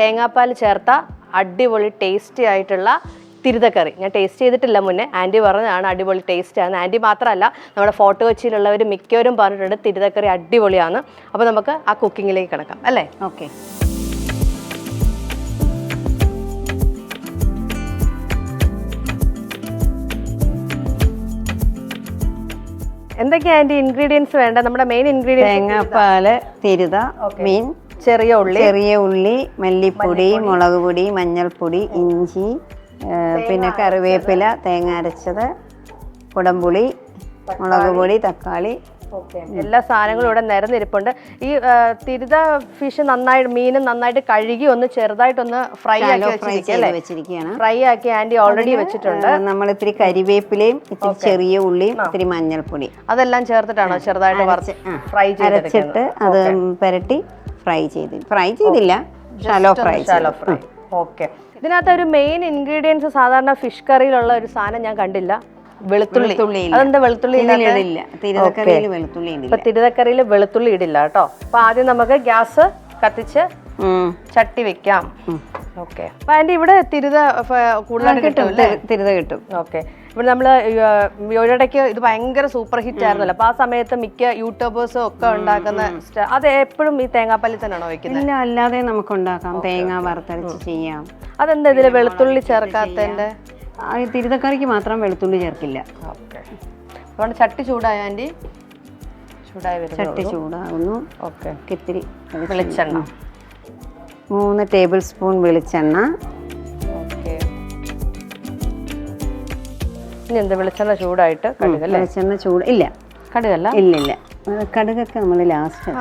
തേങ്ങാപ്പാൽ ചേർത്ത അടിപൊളി ടേസ്റ്റി ആയിട്ടുള്ള തിരുതക്കറി. ഞാൻ ടേസ്റ്റ് ചെയ്തിട്ടില്ല മുന്നേ. ആന്റി പറഞ്ഞതാണ് അടിപൊളി ടേസ്റ്റ് ആണ് ആന്റി മാത്രമല്ല നമ്മുടെ ഫോട്ടോ കൊച്ചിയിലുള്ളവർ മിക്കവരും പറഞ്ഞിട്ടുണ്ട് തിരുതക്കറി അടിപൊളിയാണ് അപ്പോൾ നമുക്ക് ആ കുക്കിങ്ങിലേക്ക് കിടക്കാം അല്ലേ? ഓക്കെ. എന്തൊക്കെയാ അതിന്റെ ഇൻഗ്രീഡിയൻസ് വേണ്ട നമ്മുടെ മെയിൻ ഇൻഗ്രീഡിയൻസ് തേങ്ങാപ്പാൽ തിരുത മീൻ ചെറിയ ഉള്ളി ചെറിയ ഉള്ളി മല്ലിപ്പൊടി മുളക് പൊടി മഞ്ഞൾപ്പൊടി ഇഞ്ചി പിന്നെ കറിവേപ്പില തേങ്ങ അരച്ചത് കുടംപുളി മുളക് പൊടി തക്കാളി. എല്ലാ സാധനങ്ങളും ഇവിടെ നിരന്നിരിപ്പുണ്ട്. ഈ തിരുത ഫിഷ് നന്നായിട്ട് മീൻ നന്നായിട്ട് കഴുകി ഒന്ന് ചെറുതായിട്ടൊന്ന് ഫ്രൈ ആക്കി വെച്ചിരിക്കുകയാണ്. ഫ്രൈ ആക്കി ആന്റി ഓൾറെഡി വെച്ചിട്ടുണ്ട്. നമ്മൾ ഇത്തിരി കരിവേപ്പിലയും ഇത്തിരി ചെറിയ ഉള്ളിയും ഇത്തിരി മഞ്ഞൾപ്പൊടി. അതെല്ലാം ചേർത്തിട്ടാണോ ചെറുതായിട്ട് ഫ്രൈ അരച്ചിട്ട് അത് പുരട്ടി ഫ്രൈ ചെയ്ത് ഫ്രൈ ചെയ്തില്ല. Shallow fry shallow fry okay ഇതിനകത്ത് ഒരു മെയിൻ ഇൻഗ്രീഡിയൻസ് സാധാരണ ഫിഷ് കറിയിലുള്ള ഒരു സാധനം ഞാൻ കണ്ടില്ല. വെളുത്തുള്ളി. അതെന്താ? ഇടില്ല തിരുതക്കറിയിൽ വെളുത്തുള്ളി ഇടില്ല. തിരുതക്കറിയിൽ വെളുത്തുള്ളി ഇടില്ല കേട്ടോ. അപ്പൊ ആദ്യം നമുക്ക് ഗ്യാസ് കത്തിച്ച് ചട്ടി വെക്കാം. ഓക്കെ അപ്പൊ അതിന്റെ ഇവിടെ തിരുത കൂടുതൽ കൂടുതലായിട്ട് കിട്ടും. തിരുത കിട്ടും. ഓക്കെ ഇവിടെ നമ്മൾ ഒരിടയ്ക്ക് ഇത് ഭയങ്കര സൂപ്പർ ഹിറ്റ് ആയിരുന്നല്ലോ. അപ്പൊ ആ സമയത്ത് മിക്ക യൂട്യൂബേഴ്സും ഒക്കെ ഉണ്ടാക്കുന്ന അത് എപ്പോഴും ഈ തേങ്ങാപ്പല്ലി തന്നെയാണോ വെക്കുന്നത് ഇല്ല അല്ലാതെ നമുക്ക് ഉണ്ടാക്കാം തേങ്ങ വറുത്തരച്ച് ചെയ്യാം. അതെന്താ ഇതിൽ വെളുത്തുള്ളി ഈ തിരുതക്കറിക്ക് മാത്രം വെളുത്തുള്ളി ചേർക്കില്ല. ഓക്കെ. അതുകൊണ്ട് ചട്ടി ചൂടായ ആന്റി? ചൂടായി ചട്ടി ചൂടാകുന്നു ഓക്കെ. ഇത്തിരി വെളിച്ചെണ്ണ. മൂന്ന് ടേബിൾ സ്പൂൺ വെളിച്ചെണ്ണ. ഇനി എന്താ വെളിച്ചെണ്ണ ചൂടായിട്ട് കടുക് അല്ലേ? വെളിച്ചെണ്ണ ചൂട് ഇല്ല. കടുകല്ല? ഇല്ല ഇല്ല കടുകൊക്കെ നമ്മൾ ലാസ്റ്റ്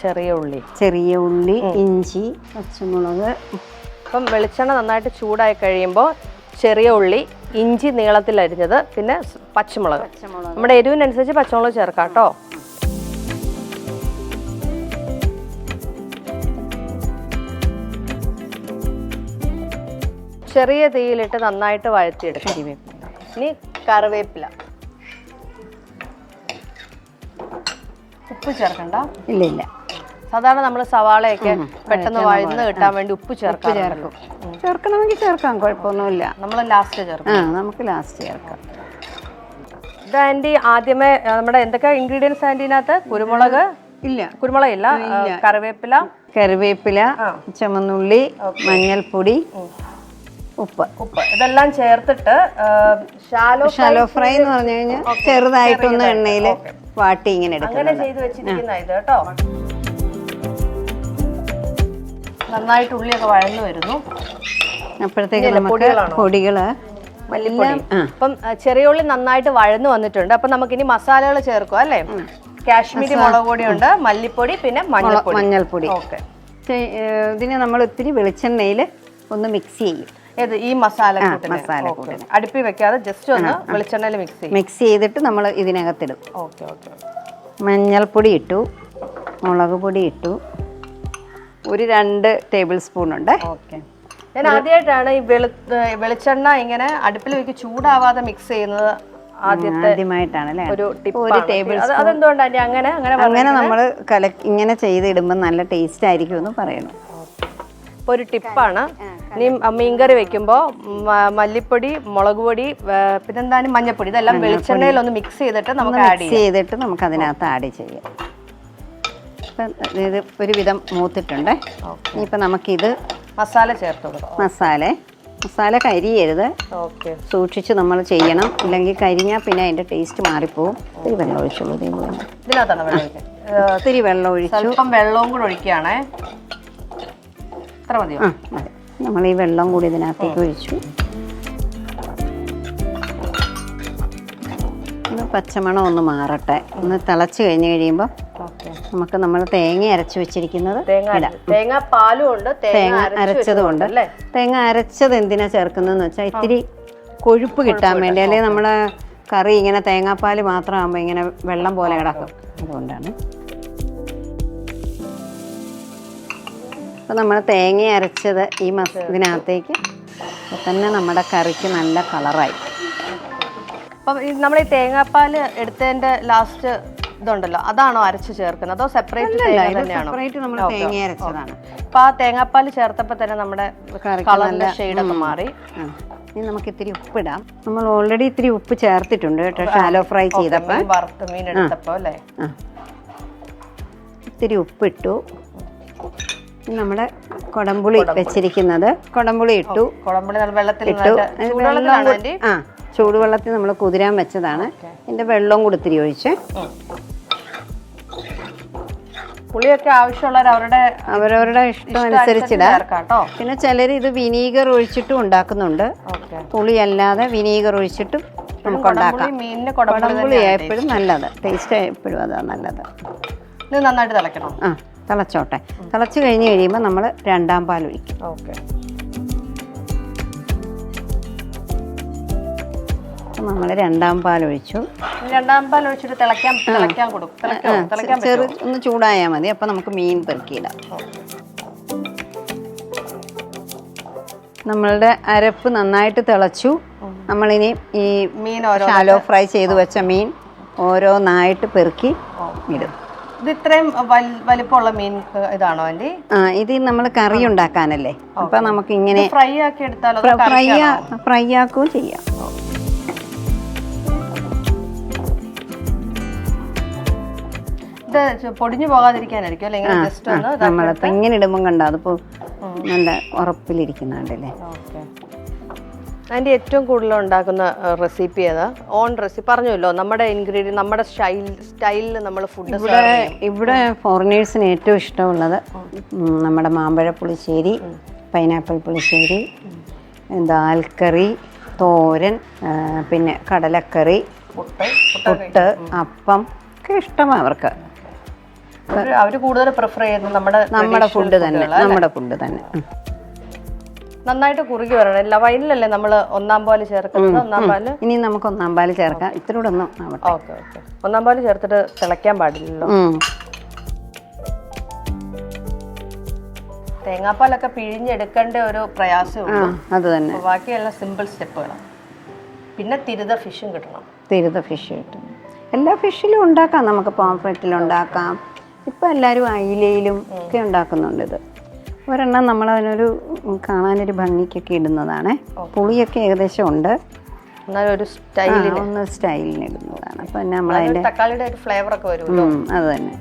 ചെറിയ ഉള്ളി. ചെറിയ ഉള്ളി ഇഞ്ചി പച്ചമുളക്. അപ്പം വെളിച്ചെണ്ണ നന്നായിട്ട് ചൂടായി കഴിയുമ്പോൾ ചെറിയ ഉള്ളി ഇഞ്ചി നീളത്തിൽ അരിഞ്ഞത് പിന്നെ പച്ചമുളക്. നമ്മുടെ എരിവിനനുസരിച്ച് പച്ചമുളക് ചേർക്കാം കേട്ടോ. ചെറിയ തീയിലിട്ട് നന്നായിട്ട് വഴറ്റിയെടുക്കാം. ഇനി കറിവേപ്പില. ഉപ്പ് ചേർക്കണ്ട? ഇല്ല ഇല്ല. സാധാരണ നമ്മൾ സവാളയൊക്കെ പെട്ടെന്ന് വഴന്ന് കിട്ടാൻ വേണ്ടി ഉപ്പ് ചേർക്കാറുണ്ടല്ലോ. ചേർക്കണമെങ്കിൽ ചേർക്കാം കുഴപ്പമൊന്നുമില്ല. നമ്മൾ ലാസ്റ്റ് ചേർക്കാം. നമുക്ക് ലാസ്റ്റ് ചേർക്കാം. ഇത് ആന്റി ആദ്യമേ നമ്മുടെ എന്തൊക്കെ ഇൻഗ്രീഡിയൻസ് ആന്റിനകത്ത് കുരുമുളക്? ഇല്ല. കുരുമുളക് ഇല്ല. കറിവേപ്പില. കറിവേപ്പില ചുമന്നുള്ളി മഞ്ഞൾപ്പൊടി ഉപ്പ്. ഉപ്പ്. ഇതെല്ലാം ചേർത്തിട്ട് ഷാലോ ഷാലോ ഫ്രൈ എന്ന് പറഞ്ഞു കഴിഞ്ഞാൽ ചെറുതായിട്ടൊന്ന് എണ്ണയിൽ വാട്ടി ഇങ്ങനെ അങ്ങനെ ചെയ്ത് വെച്ചിരിക്കുന്ന ഇത് കേട്ടോ. നന്നായിട്ട് ഉള്ളിയൊക്കെ വഴന്നു വരുന്നു. അപ്പോഴത്തേക്ക് നമുക്ക് പൊടികൾ ആ. അപ്പം ചെറിയ ഉള്ളി നന്നായിട്ട് വഴന്നു വന്നിട്ടുണ്ട്. അപ്പൊ നമുക്കിനി മസാലകൾ ചേർക്കും അല്ലേ? കാശ്മീരി മുളക് ഉണ്ട് മല്ലിപ്പൊടി പിന്നെ മഞ്ഞൾപ്പൊടി. മഞ്ഞൾപ്പൊടി. ഓക്കെ ഇതിനെ നമ്മൾ ഒത്തിരി വെളിച്ചെണ്ണയിൽ ഒന്ന് മിക്സ് ചെയ്യും. ഏത് ഈ മസാല മസാല അടുപ്പി വെക്കാതെ ജസ്റ്റ് ഒന്ന് വെളിച്ചെണ്ണയിൽ മിക്സ് ചെയ്യും. മിക്സ് ചെയ്തിട്ട് നമ്മൾ ഇതിനകത്തിടും. ഓക്കെ ഓക്കെ മഞ്ഞൾപ്പൊടി ഇട്ടു. മുളക് പൊടി ഇട്ടു. ഒരു രണ്ട് ടേബിൾ സ്പൂൺ ഉണ്ട്. ഓക്കെ. ഞാൻ ആദ്യമായിട്ടാണ് ഈ വെളു വെളിച്ചെണ്ണ ഇങ്ങനെ അടുപ്പിൽ വെച്ച് ചൂടാവാതെ മിക്സ് ചെയ്യുന്നത് ആദ്യത്തെ ആദ്യമായിട്ടാണ് ഒരു ടേബിൾ അതെന്തുകൊണ്ടാണ് അങ്ങനെ അങ്ങനെ അങ്ങനെ നമ്മൾ കല ഇങ്ങനെ ചെയ്തിടുമ്പോൾ നല്ല ടേസ്റ്റ് ആയിരിക്കും എന്ന് പറയണം ഒരു ടിപ്പാണ്. ഇനി മീൻകറി വെക്കുമ്പോൾ മല്ലിപ്പൊടി മുളക് പൊടി പിന്നെന്താണ് മഞ്ഞപ്പൊടി? ഇതെല്ലാം വെളിച്ചെണ്ണയിൽ ഒന്ന് മിക്സ് ചെയ്തിട്ട് നമുക്ക് ആഡ് ചെയ്തിട്ട് നമുക്ക് അതിനകത്ത് ആഡ് ചെയ്യാം. ഇപ്പം ഇത് ഒരുവിധം മൂത്തിട്ടുണ്ട്. ഇനിയിപ്പോൾ നമുക്കിത് മസാല ചേർത്ത് കൊടുക്കാം മസാല മസാല കരിയരുത്. ഓക്കെ. സൂക്ഷിച്ച് നമ്മൾ ചെയ്യണം. ഇല്ലെങ്കിൽ കരിഞ്ഞാൽ പിന്നെ അതിന്റെ ടേസ്റ്റ് മാറിപ്പോവും. ഇത്തിരി വെള്ളം ഒഴിച്ചുള്ളൂ ഇതിനകത്താണ് ഒത്തിരി വെള്ളം ഒഴിച്ചു. വെള്ളവും കൂടെ ഒഴിക്കുകയാണേ. ഇത്ര മതിയോ? ആ മതി. നമ്മൾ ഈ വെള്ളം കൂടി ഇതിനകത്തേക്ക് ഒഴിച്ചു. ഒന്ന് പച്ചമണം ഒന്ന് മാറട്ടെ. ഒന്ന് തിളച്ച് കഴിഞ്ഞ് കഴിയുമ്പോൾ നമുക്ക് നമ്മൾ തേങ്ങ അരച്ച് വെച്ചിരിക്കുന്നത് തേങ്ങ പാലും ഉണ്ട്. തേങ്ങ തേങ്ങ അരച്ച് അരച്ചതുകൊണ്ട് അല്ലേ തേങ്ങ അരച്ചത് എന്തിനാ ചേർക്കുന്നതെന്ന് വെച്ചാൽ ഇത്തിരി കൊഴുപ്പ് കിട്ടാൻ വേണ്ടി. അല്ലെങ്കിൽ നമ്മൾ കറി ഇങ്ങനെ തേങ്ങാപ്പാൽ മാത്രമാകുമ്പോൾ ഇങ്ങനെ വെള്ളം പോലെ കിടക്കും. അതുകൊണ്ടാണ് അപ്പം നമ്മൾ തേങ്ങ അരച്ചത് ഈ മസ് ഇതിനകത്തേക്ക്. അപ്പോൾ തന്നെ നമ്മുടെ കറിക്ക് നല്ല കളറായി. അപ്പം നമ്മൾ ഈ തേങ്ങാപ്പാൽ എടുത്തതിന്റെ ലാസ്റ്റ് ഇതുണ്ടല്ലോ അതാണോ അരച്ച് ചേർക്കുന്നത്? അതോ സെപ്പറേറ്റ് തേങ്ങ തന്നെയാണോ? സെപ്പറേറ്റ് നമ്മൾ തേങ്ങ അരച്ചതാണ്. അപ്പൊ ആ തേങ്ങാപ്പാൽ ചേർത്തപ്പോൾ തന്നെ നമ്മുടെ കളറിന്റെ ഷെയ്ഡൊക്കെ മാറി. ഇനി നമുക്ക് ഇത്തിരി ഉപ്പിടാം. നമ്മൾ ഓൾറെഡി ഇത്തിരി ഉപ്പ് ചേർത്തിട്ടുണ്ട് കേട്ടോ ഷാലോ ഫ്രൈ ചെയ്തപ്പോൾ വറുത്ത മീൻ എടുത്തപ്പോ അല്ലേ? ഇത്തിരി ഉപ്പിട്ടു. നമ്മുടെ കൊടംപുളി വെച്ചിരിക്കുന്നത്. കൊടംപുളി ഇട്ടു. നല്ല വെള്ളത്തിൽ ഇട്ടു. ആ ചൂടുവെള്ളത്തിൽ നമ്മൾ കുതിരാൻ വെച്ചതാണ്. ഇതിന്റെ വെള്ളവും കൂടി ഇത്തിരി ഒഴിച്ച്. പുളിയൊക്കെ ആവശ്യമുള്ളവർ അവരുടെ അവരവരുടെ ഇഷ്ടം അനുസരിച്ചിടാം പിന്നെ ചിലർ ഇത് വിനീഗർ ഒഴിച്ചിട്ടും ഉണ്ടാക്കുന്നുണ്ട്. പുളി അല്ലാതെ വിനീഗർ ഒഴിച്ചിട്ടും നമുക്ക് ഉണ്ടാക്കാം. കുടംപുളി കുടംപുളി കുടംപുളി എപ്പോഴും നല്ലത്. ടേസ്റ്റ് എപ്പോഴും അതാണ് നല്ലത്. ഇത് നന്നായിട്ട് തിളക്കണം ആ. തിളച്ചോട്ടെ. തിളച്ച് കഴിഞ്ഞ് കഴിയുമ്പോൾ നമ്മൾ രണ്ടാം പാൽ ഒഴിക്കും. ഓക്കെ. നമ്മൾ രണ്ടാം പാൽ ഒഴിച്ചു. രണ്ടാം പാൽ ഒഴിച്ചിട്ട് തിളയ്ക്കാൻ തിളയ്ക്കാൻ കൊടുക്കും ചെറു ഒന്ന് ചൂടായാൽ മതി. അപ്പോൾ നമുക്ക് മീൻ പെറുക്കിയിടാം. നമ്മളുടെ അരപ്പ് നന്നായിട്ട് തിളച്ചു. നമ്മളിനി ഈ മീൻ ഓരോ ഷാലോ ഫ്രൈ ചെയ്ത് വെച്ച മീൻ ഓരോന്നായിട്ട് പെറുക്കി ഇടും. ഇത് ഇത്രയും വലിപ്പമുള്ള മീൻ ഏഹ്, ഇതാണോ ആന്റി ആ ഇത് നമ്മൾ കറി ഉണ്ടാക്കാനല്ലേ. അപ്പൊ നമുക്ക് ഇങ്ങനെ ഫ്രൈ ആക്കി എടുത്താലോ ഫ്രൈ ഫ്രൈ ആക്കുകയും ചെയ്യാം. ഇത് പൊടിഞ്ഞു പോകാതിരിക്കാനായിരിക്കും അല്ലേ? ജസ്റ്റ് ഒന്ന് നമ്മളിപ്പോ ഇങ്ങനെ ഇടുമ്പോൾ കണ്ടോ അതിപ്പോ നല്ല ഉറപ്പിലിരിക്കുന്നുണ്ടല്ലേ? ആന്റി ഏറ്റവും കൂടുതൽ ഉണ്ടാക്കുന്ന റെസിപ്പി ഏതാ? ഓൺ റെസിപ്പി പറഞ്ഞല്ലോ നമ്മുടെ ഇൻഗ്രീഡിയൻ നമ്മുടെ സ്റ്റൈൽ സ്റ്റൈലിൽ നമ്മൾ ഫുഡ് ഇവിടെ ഇവിടെ ഫോറിനേഴ്സിന് ഏറ്റവും ഇഷ്ടമുള്ളത് നമ്മുടെ മാമ്പഴ പുളിശ്ശേരി പൈനാപ്പിൾ പുളിശ്ശേരി ദാൽക്കറി തോരൻ പിന്നെ കടലക്കറി പുട്ട് അപ്പം ഒക്കെ ഇഷ്ടമാണ് അവർക്ക്. അവർ കൂടുതൽ പ്രിഫർ ചെയ്യുന്നത് നമ്മുടെ നമ്മുടെ ഫുഡ് തന്നെ നമ്മുടെ ഫുഡ് തന്നെ. നന്നായിട്ട് കുറുകി വരണം. എല്ലാ വൈനിലല്ലേ നമ്മൾ ഒന്നാം പാൽ ചേർക്കുന്നത്? ഒന്നാം പാൽ? ഇനി നമുക്ക് ഒന്നാം പാൽ ചേർക്കാം. ഇത്തിരി ഒന്നും ആവട്ടെ. Okay okay. ഒന്നാം പാൽ ചേർത്തിട്ട് തിളയ്ക്കാൻ പാടില്ലല്ലോ. തേങ്ങാപ്പാലൊക്കെ പിഴിഞ്ഞെടുക്കേണ്ട ഒരു പ്രയാസമേ ഉള്ളൂ. അത് തന്നെ. ബാക്കിയെല്ലാം സിമ്പിൾ സ്റ്റെപ്പുകളാണ് പിന്നെ തിരുത ഫിഷും കിട്ടണം. തിരുത ഫിഷ് കിട്ടും. എല്ലാ ഫിഷിലും ഉണ്ടാക്കാം. നമുക്ക് പോംഫ്രറ്റിൽ ഉണ്ടാക്കാം. ഇപ്പം എല്ലാവരും അയിലയിലും ഒക്കെ ഉണ്ടാക്കുന്നുണ്ട് ഇത്. ഒരെണ്ണം നമ്മൾ അതിനൊരു ഉം, കാണാനൊരു ഭംഗിക്കൊക്കെ ഇടുന്നതാണ്. പുളിയൊക്കെ ഏകദേശം ഉണ്ട്. ഒരു സ്റ്റൈൽ ഒന്ന് സ്റ്റൈലിന് ഇടുന്നതാണ്. അപ്പം അതിന്റെ തക്കാളിയുടെ ഒരു ഫ്ലേവർ ഒക്കെ വരുമല്ലോ അത് തന്നെ.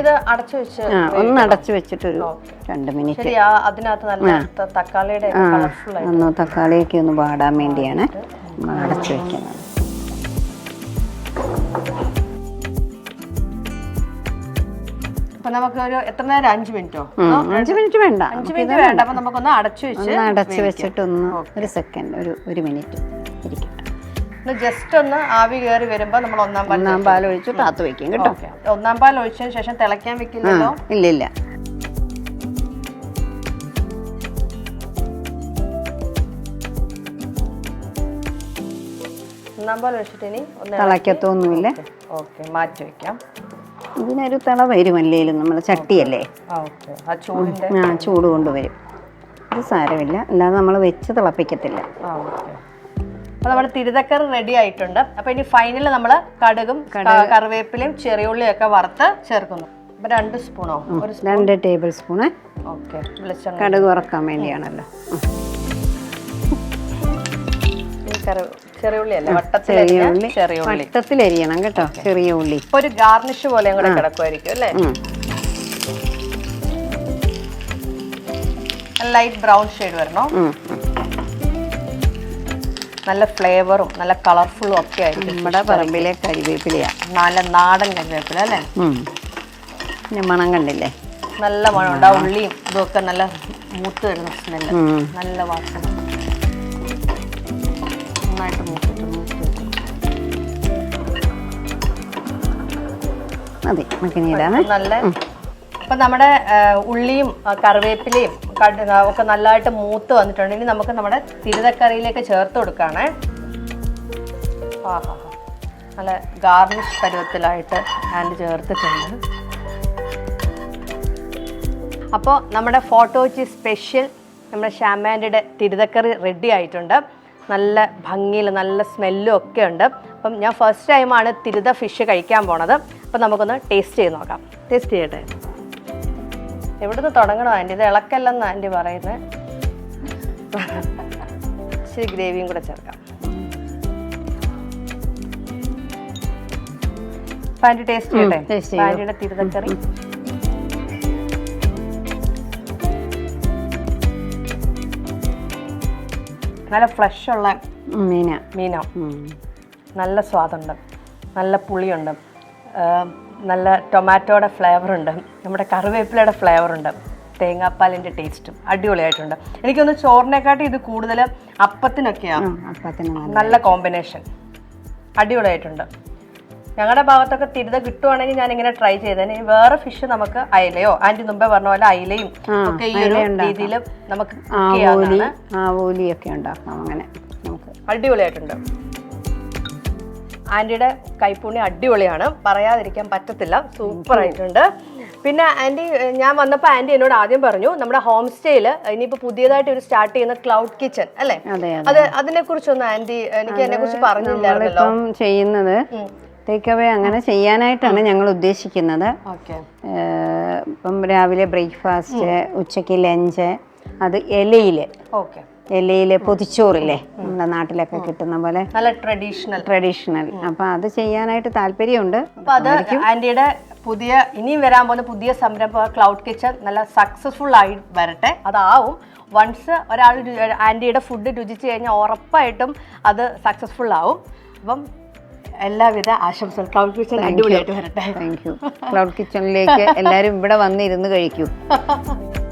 ഇത് അടച്ചു വെച്ച് ഒന്ന് അടച്ചു വെച്ചിട്ടൊരു രണ്ട് മിനിറ്റ്. അതിനകത്ത് നല്ല തക്കാളിയുടെ ഒന്ന് തക്കാളിയൊക്കെ ഒന്ന് പാടാൻ വേണ്ടിയാണ് അടച്ചു വെക്കുന്നത്. അപ്പൊ നമുക്ക് ഒരു എത്ര നേരം? അഞ്ചു മിനിറ്റോ? അഞ്ചു മിനിറ്റ് വേണ്ട. അഞ്ചു മിനിറ്റ് വേണ്ട. അപ്പൊ നമുക്കൊന്ന് അടച്ചു വെച്ച് ഒന്ന് അടച്ചു വെച്ചിട്ടൊന്ന് ഒരു സെക്കൻഡ് ഒരു ഒരു മിനിറ്റ് ഇരിക്കട്ടെ. ജസ്റ്റ് ഒന്ന് ആവി കയറി വരുമ്പോ നമ്മൾ ഒന്നാം പാൽ ഒന്നാം പാൽ ഒഴിച്ച് താത്ത് വെക്കും കേട്ടോ. ഒന്നാം പാൽ ഒഴിച്ചതിന് ശേഷം തിളയ്ക്കാൻ വെക്കില്ലല്ലോ? ഇല്ല ഇല്ല. ഒന്നാം പാൽ ഒഴിച്ചിട്ട് ഇനി ഒന്ന് തിളക്കത്തൊന്നുമില്ല ഓക്കെ മാറ്റി വെക്കാം. ഇതിനൊരു തിള വരും അല്ലേലും നമ്മൾ ചട്ടിയല്ലേ? ആ ആ ചൂട് കൊണ്ടുവരും ഇത് സാരമില്ല. അല്ലാതെ നമ്മൾ വെച്ച് തിളപ്പിക്കത്തില്ല. ആ ഓക്കെ. അപ്പൊ നമ്മുടെ തിരുതക്കറി റെഡി ആയിട്ടുണ്ട്. അപ്പൊ ഇനി ഫൈനൽ നമ്മൾ കടുകും കറിവേപ്പിലയും ചെറിയുള്ളിയും ഒക്കെ വറുത്ത് ചേർക്കുന്നു. അപ്പോൾ രണ്ട് സ്പൂണോ? ഒരു രണ്ട് ടേബിൾ സ്പൂണ് ഓക്കെ. വെളിച്ചെണ്ണ. കടുക് ഉറക്കാൻ വേണ്ടിയാണല്ലോ. ഉം. ഈ കറി- ചെറിയുള്ളി ചെറിയ വട്ടത്തിലരിഞ്ഞ ഉള്ളി. ചെറിയുള്ളി വട്ടത്തിലരിയണം കേട്ടോ ചെറിയ ഉള്ളി. ഒരു ഗാർണിഷ് പോലെ കൂടെ കിടക്കുമായിരിക്കും അല്ലേ? ലൈറ്റ് ബ്രൗൺ ഷെയ്ഡ് വരണോ. നല്ല ഫ്ലേവറും നല്ല കളർഫുള്ളും ഒക്കെ ആയിരിക്കും നമ്മുടെ പറമ്പിലെ കരിവേപ്പിലയാ. നല്ല നാടൻ കരിവേപ്പില അല്ലേ. പിന്നെ മണം കണ്ടില്ലേ? നല്ല മണമുണ്ട് ആ ഉള്ളിയും ഇതൊക്കെ നല്ല മൂത്ത് വരുന്ന സ്മെല്ല് നല്ല വാസന. നന്നായിട്ട്. മതി നമുക്കിനി ഇടാമേ. നല്ല അപ്പൊ നമ്മുടെ ഉള്ളിയും കറിവേപ്പിലയും ഒക്കെ നല്ലതായിട്ട് മൂത്ത് വന്നിട്ടുണ്ട്. ഇനി നമുക്ക് നമ്മുടെ തിരുതക്കറിയിലേക്ക് ചേർത്ത് കൊടുക്കുകയാണേ ആഹാ നല്ല ഗാർണിഷ് പരുവത്തിലായിട്ട് ഹാൻഡ് ചേർത്തിട്ടുണ്ട്. അപ്പോൾ നമ്മുടെ ഫോട്ടോച്ചി സ്പെഷ്യൽ നമ്മുടെ ഷാമാൻഡിയുടെ തിരുതക്കറി റെഡി ആയിട്ടുണ്ട്. നല്ല ഭംഗിയിൽ നല്ല സ്മെല്ലും ഒക്കെ ഉണ്ട്. അപ്പം ഞാൻ ഫസ്റ്റ് ടൈമാണ് തിരുത ഫിഷ് കഴിക്കാൻ പോണത്. അപ്പം നമുക്കൊന്ന് ടേസ്റ്റ് ചെയ്ത് നോക്കാം. ടേസ്റ്റ് ചെയ്യട്ടെ? എവിടുന്ന് തുടങ്ങണോ ആന്റി? ഇത് ഇളക്കല്ലെന്ന് ആന്റി പറയുന്നത് ഇച്ചിരി ഗ്രേവിയും കൂടെ ചേർക്കാം. അപ്പം ആന്റി ടേസ്റ്റ് ചെയ്യട്ടെ. ആന്റിയുടെ തിരുതക്കറി. നല്ല ഫ്ലഷ് ഉള്ള മീന? മീന നല്ല സ്വാദുണ്ട്. നല്ല പുളിയുണ്ട്. നല്ല ടൊമാറ്റോയുടെ ഫ്ലേവർ ഉണ്ട് നമ്മുടെ കറിവേപ്പിലയുടെ ഫ്ലേവർ ഉണ്ട് തേങ്ങാപ്പാലിന്റെ ടേസ്റ്റും അടിപൊളിയായിട്ടുണ്ട്. എനിക്കൊന്ന് ചോറിനെക്കാട്ടി ഇത് കൂടുതൽ അപ്പത്തിനൊക്കെയാണ് അപ്പത്തിന് നല്ല നല്ല കോമ്പിനേഷൻ. അടിപൊളിയായിട്ടുണ്ട്. ഞങ്ങളുടെ ഭാഗത്തൊക്കെ തിരുത കിട്ടുവാണെങ്കിൽ ഞാൻ ഇങ്ങനെ ട്രൈ ചെയ്തേനെ വേറെ ഫിഷ് നമുക്ക് അയലയോ? ആന്റി മുമ്പേ പറഞ്ഞ പോലെ അയലയും ഒക്കെ ഈ ഒരു രീതിയിൽ നമുക്ക് ആവോലിയൊക്കെ ഉണ്ടാക്കാം അങ്ങനെ. നമുക്ക്. അടിപൊളിയായിട്ടുണ്ട്. ആന്റിയുടെ കൈപ്പുണ്യം അടിപൊളിയാണ്. പറയാതിരിക്കാൻ പറ്റത്തില്ല. സൂപ്പർ ആയിട്ടുണ്ട് പിന്നെ ആന്റി ഞാൻ വന്നപ്പോൾ ആന്റി എന്നോട് ആദ്യം പറഞ്ഞു നമ്മുടെ ഹോം സ്റ്റേയിൽ ഇനിയിപ്പോൾ പുതിയതായിട്ട് ഒരു സ്റ്റാർട്ട് ചെയ്യുന്ന ക്ലൗഡ് കിച്ചൺ അല്ലേ? അതെ അത്. അതിനെ കുറിച്ചൊന്ന് ആന്റി എനിക്ക് അതിനെ കുറിച്ച് പറഞ്ഞില്ലായിരുന്നല്ലോ. ചെയ്യുന്നത് ടേക്ക് അവേ അങ്ങനെ ചെയ്യാനായിട്ടാണ് ഞങ്ങൾ ഉദ്ദേശിക്കുന്നത്. ഇപ്പം രാവിലെ ബ്രേക്ക്ഫാസ്റ്റ് ഉച്ചയ്ക്ക് ലഞ്ച് അത് ഇലയിൽ ഓക്കെ. ഇലയിൽ പൊതിച്ചോറില്ലേ? നമ്മുടെ നാട്ടിലൊക്കെ കിട്ടുന്ന പോലെ. നല്ല ട്രഡീഷണൽ. ട്രഡീഷണൽ. അപ്പൊ അത് ചെയ്യാനായിട്ട് താല്പര്യമുണ്ട്. ആന്റിയുടെ പുതിയ ഇനിയും വരാൻ പോകുന്ന പുതിയ സംരംഭം ക്ലൗഡ് കിച്ചൺ നല്ല സക്സസ്ഫുൾ ആയി വരട്ടെ. അതാവും. വൺസ് ഒരാൾ ആന്റിയുടെ ഫുഡ് രുചിച്ച് കഴിഞ്ഞാൽ ഉറപ്പായിട്ടും അത് സക്സസ്ഫുൾ ആവും. അപ്പം എല്ലാവിധ ആശംസകൾ. ക്ലൗഡ് കിച്ചൺ അടിപൊളിയായിട്ട് വരട്ടെ. താങ്ക് യു ക്ലൗഡ് കിച്ചണിലേക്ക് എല്ലാവരും ഇവിടെ വന്നിരുന്ന് കഴിക്കൂ.